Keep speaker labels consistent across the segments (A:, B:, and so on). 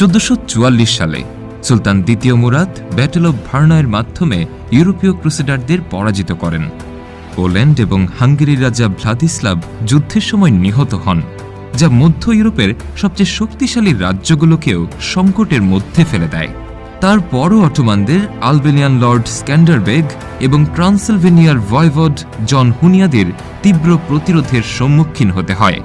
A: চোদ্দশো সালে সুলতান দ্বিতীয় মুরাদ ব্যাটেল অব ভার্নয়ের মাধ্যমে ইউরোপীয় ক্রুসেডারদের পরাজিত করেন। পোল্যান্ড এবং হাঙ্গেরির রাজা ভ্লাদিস্লাভ যুদ্ধের সময় নিহত হন, যা মধ্য ইউরোপের সবচেয়ে শক্তিশালী রাজ্যগুলোকেও সংকটের মধ্যে ফেলে দেয়। তার তারপরও অটোমানদের আলবেনিয়ান লর্ড স্ক্যান্ডারবেগ এবং ট্রান্সেলভেনিয়ার ভয়ভড জন হুনিয়াদের তীব্র প্রতিরোধের সম্মুখীন হতে হয়।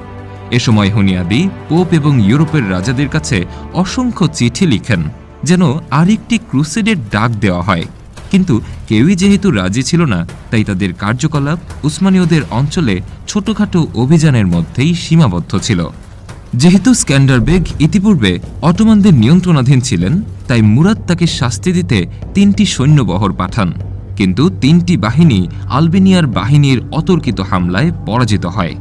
A: এ সময় হুনিয়াদি পোপ এবং ইউরোপের রাজাদের কাছে অসংখ্য চিঠি লিখেন, যেন আরেকটি ক্রুসেডের ডাক দেওয়া হয়। কিন্তু কেউই যেহেতু রাজি ছিল না, তাই তাদের কার্যকলাপ উসমানীয়দের অঞ্চলে ছোটখাটো অভিযানের মধ্যেই সীমাবদ্ধ ছিল। যেহেতু স্ক্যান্ডারবেগ ইতিপূর্বে অটোমানদের নিয়ন্ত্রণাধীন ছিলেন, তাই মুরাদ তাকে শাস্তি দিতে তিনটি সৈন্যবহর পাঠান। কিন্তু তিনটি বাহিনী আলবেনিয়ার বাহিনীর অতর্কিত হামলায় পরাজিত হয়।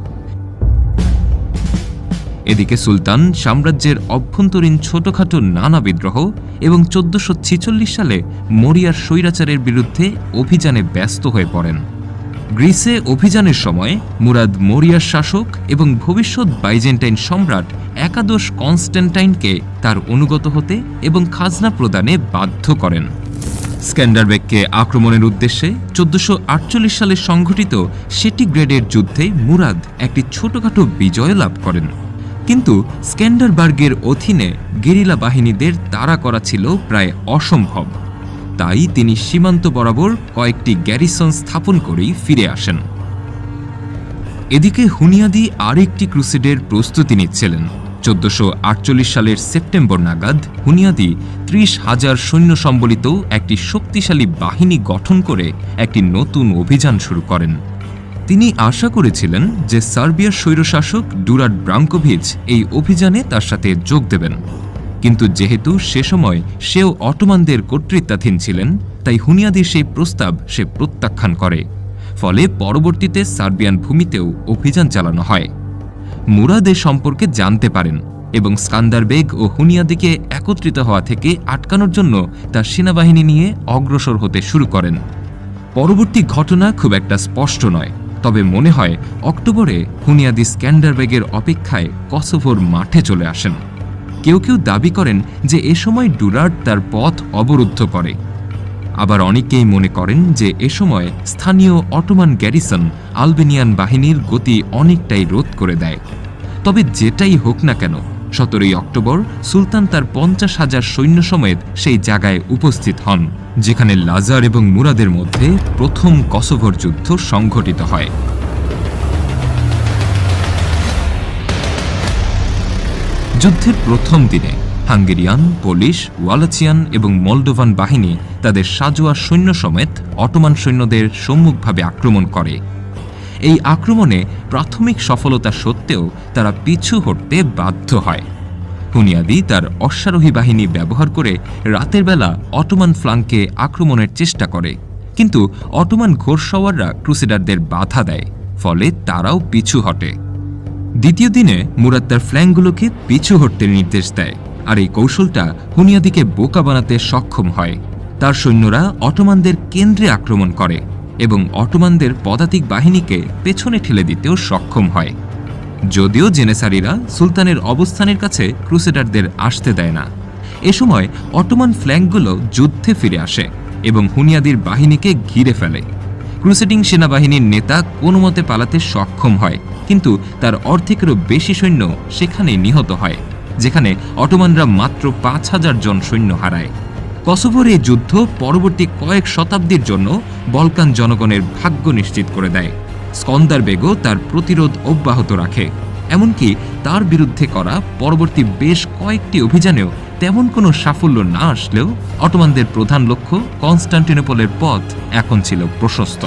A: এদিকে সুলতান সাম্রাজ্যের অভ্যন্তরীণ ছোটখাটো নানা বিদ্রোহ এবং চোদ্দশো সালে মরিয়ার স্বৈরাচারের বিরুদ্ধে অভিযানে ব্যস্ত হয়ে পড়েন। গ্রিসে অভিযানের সময় মুরাদ মরিয়ার শাসক এবং ভবিষ্যৎ বাইজেন্টাইন সম্রাট একাদশ কনস্ট্যান্টাইনকে তার অনুগত হতে এবং খাজনা প্রদানে বাধ্য করেন। স্ক্যান্ডারবেগকে আক্রমণের উদ্দেশ্যে চোদ্দশো সালে সংঘটিত সেটি গ্রেডের যুদ্ধে মুরাদ একটি ছোটখাটো বিজয় লাভ করেন। কিন্তু স্ক্যান্ডারবার্গের অধীনে গেরিলা বাহিনীদের তাড়া করা ছিল প্রায় অসম্ভব। তাই তিনি সীমান্ত বরাবর কয়েকটি গ্যারিসন স্থাপন করেই ফিরে আসেন। এদিকে হুনিয়াদি আরেকটি ক্রুসেডের প্রস্তুতি নিচ্ছিলেন। চোদ্দশো সালের সেপ্টেম্বর নাগাদ হুনিয়াদি ত্রিশ হাজার সৈন্য সম্বলিত একটি শক্তিশালী বাহিনী গঠন করে একটি নতুন অভিযান শুরু করেন। তিনি আশা করেছিলেন যে সার্বিয়ার স্বৈরশাসক ডুরাট ব্রাঙ্কোভিচ এই অভিযানে তার সাথে যোগ দেবেন। কিন্তু যেহেতু সে সময় সেও অটোমানদের কর্তৃত্বাধীন ছিলেন, তাই হুনিয়াদির সেই প্রস্তাব সে প্রত্যাখ্যান করে। ফলে পরবর্তীতে সার্বিয়ান ভূমিতেও অভিযান চালানো হয়। মুরাদ সম্পর্কে জানতে পারেন এবং স্কান্দারবেগ ও হুনিয়াদিকে একত্রিত হওয়া থেকে আটকানোর জন্য তার সেনাবাহিনী নিয়ে অগ্রসর হতে শুরু করেন। পরবর্তী ঘটনা খুব একটা স্পষ্ট নয়। তবে মনে হয় অক্টোবরে হুনিয়াদি স্ক্যান্ডারবেগের অপেক্ষায় কসোভোর মাঠে চলে আসেন। কেউ কেউ দাবি করেন যে এ সময় ডুরার্ড তার পথ অবরুদ্ধ করে। আবার অনেকেই মনে করেন যে এ সময় স্থানীয় অটোমান গ্যারিসন আলবেনিয়ান বাহিনীর গতি অনেকটাই রোধ করে দেয়। তবে যেটাই হোক না কেন সতেরোই অক্টোবর সুলতান তার পঞ্চাশ হাজার সৈন্য সমেত সেই জায়গায় উপস্থিত হন, যেখানে লাজার এবং মুরাদের মধ্যে প্রথম কসোভোর যুদ্ধ সংঘটিত হয়। যুদ্ধের প্রথম দিনে হাঙ্গেরিয়ান, পোলিশ, ওয়ালাচিয়ান এবং মলডোভান বাহিনী তাদের সাজোয়া সৈন্য সমেত অটোমান সৈন্যদের সম্মুখভাবে আক্রমণ করে। এই আক্রমণে প্রাথমিক সফলতা সত্ত্বেও তারা পিছু হটতে বাধ্য হয়। হুনিয়াদি তার অশ্বারোহী বাহিনী ব্যবহার করে রাতের বেলা অটোমান ফ্লাঙ্কে আক্রমণের চেষ্টা করে। কিন্তু অটোমান ঘোরসওয়াররা ক্রুসেডারদের বাধা দেয়, ফলে তারাও পিছু হটে। দ্বিতীয় দিনে মুরাদ তার ফ্ল্যাঙ্কগুলোকে পিছু হটতে নির্দেশ দেয় আর এই কৌশলটা হুনিয়াদিকে বোকা বানাতে সক্ষম হয়। তার সৈন্যরা অটোমানদের কেন্দ্রে আক্রমণ করে। এবং অটোমানদের পদাতিক বাহিনীকে পেছনে ঠেলে দিতেও সক্ষম হয়। যদিও জেনেসারিরা সুলতানের অবস্থানের কাছে ক্রুসেডারদের আসতে দেয় না। এ সময় অটোমান ফ্ল্যাঙ্কগুলো যুদ্ধে ফিরে আসে এবং হুনিয়াদির বাহিনীকে ঘিরে ফেলে। ক্রুসেডিং সেনাবাহিনীর নেতা কোনো মতে পালাতে সক্ষম হয়, কিন্তু তার অর্ধেকেরও বেশি সৈন্য সেখানেই নিহত হয়, যেখানে অটোমানরা মাত্র পাঁচ হাজার জন সৈন্য হারায়। কসোভোর এই যুদ্ধ পরবর্তী কয়েক শতাব্দীর জন্য বলকান জনগণের ভাগ্য নিশ্চিত করে দেয়। স্কন্দার বেগও তার প্রতিরোধ অব্যাহত রাখে। এমনকি তার বিরুদ্ধে করা পরবর্তী বেশ কয়েকটি অভিযানেও তেমন কোনো সাফল্য না আসলেও অটোমানদের প্রধান লক্ষ্য কনস্টান্টিনোপলের পথ এখন ছিল প্রশস্ত।